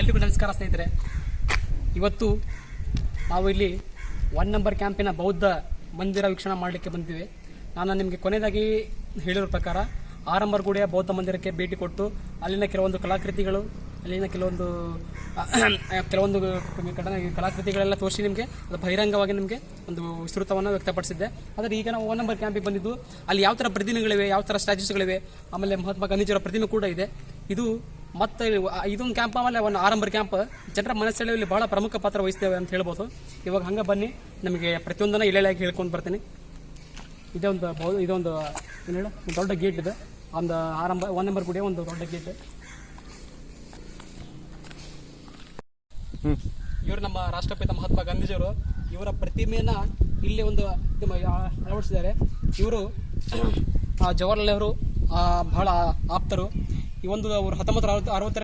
ಎಲ್ರಿಗೂ ನಮಸ್ಕಾರ ಸ್ನೇಹಿತರೆ. ಇವತ್ತು ನಾವು ಇಲ್ಲಿ ಒನ್ ನಂಬರ್ ಕ್ಯಾಂಪಿನ ಬೌದ್ಧ ಮಂದಿರ ವೀಕ್ಷಣೆ ಮಾಡಲಿಕ್ಕೆ ಬಂದಿದ್ದೇವೆ. ನಾನು ನಿಮಗೆ ಕೊನೆಯದಾಗಿ ಹೇಳಿರೋ ಪ್ರಕಾರ ಆರಂಭರ್ ಗುಡಿಯ ಬೌದ್ಧ ಮಂದಿರಕ್ಕೆ ಭೇಟಿ ಕೊಟ್ಟು ಅಲ್ಲಿನ ಕೆಲವೊಂದು ಕಲಾಕೃತಿಗಳು, ಅಲ್ಲಿನ ಕೆಲವೊಂದು ಕೆಲವೊಂದು ಕಲಾಕೃತಿಗಳೆಲ್ಲ ತೋರಿಸಿ ನಿಮಗೆ, ಅದು ಬಹಿರಂಗವಾಗಿ ನಿಮಗೆ ಒಂದು ವಿಸ್ತೃತವನ್ನು ವ್ಯಕ್ತಪಡಿಸಿದ್ದೆ. ಆದರೆ ಈಗ ನಾವು ಒನ್ ನಂಬರ್ ಕ್ಯಾಂಪಿಗೆ ಬಂದಿದ್ದು, ಅಲ್ಲಿ ಯಾವ ಥರ ಪ್ರತಿಮೆಗಳಿವೆ, ಯಾವ ಥರ ಸ್ಟ್ಯಾಚ್ಯೂಸ್ಗಳಿವೆ ಆಮೇಲೆ ಮಹಾತ್ಮ ಗಾಂಧೀಜಿಯವರ ಪ್ರತಿಮೆ ಕೂಡ ಇದೆ. ಇದು ಮತ್ತೆ ಇದೊಂದು ಕ್ಯಾಂಪ್ ಆಮೇಲೆ ಒಂದು ಆರಂಭರ ಕ್ಯಾಂಪ್ ಜನರ ಮನಸ್ಸೆಳೆಯಲ್ಲಿ ಬಹಳ ಪ್ರಮುಖ ಪಾತ್ರ ವಹಿಸ್ತೇವೆ ಅಂತ ಹೇಳ್ಬೋದು. ಇವಾಗ ಹಂಗೆ ಬನ್ನಿ ನಮಗೆ ಪ್ರತಿಯೊಂದನ್ನು ಇಳೆಯಾಗಿ ಹೇಳ್ಕೊಂಡು ಬರ್ತೀನಿ. ಇದೇ ಒಂದು ಬೌ- ಇದೊಂದು ಏನು ಹೇಳು? ದೊಡ್ಡ ಗೇಟ್ ಇದೆ. ಒಂದು ಆರಂಭ ಒನ್ ನಂಬರ್ ಗುಡಿಯ ಒಂದು ದೊಡ್ಡ ಗೇಟ್ ಇವರು ನಮ್ಮ ರಾಷ್ಟ್ರಪಿತ ಮಹಾತ್ಮ ಗಾಂಧೀಜಿಯವರು ಇವರ ಪ್ರತಿಮೆಯನ್ನು ಇಲ್ಲಿ ಒಂದು ಅಳವಡಿಸಿದ್ದಾರೆ. ಇವರು ಜವಾಹರ್ಲಾಲ್ ನೆಹರು ಬಹಳ ಆಪ್ತರು. ಈ ಒಂದು ಅವರು ಹತ್ತೊಂಬತ್ತು ಅರವತ್ತರ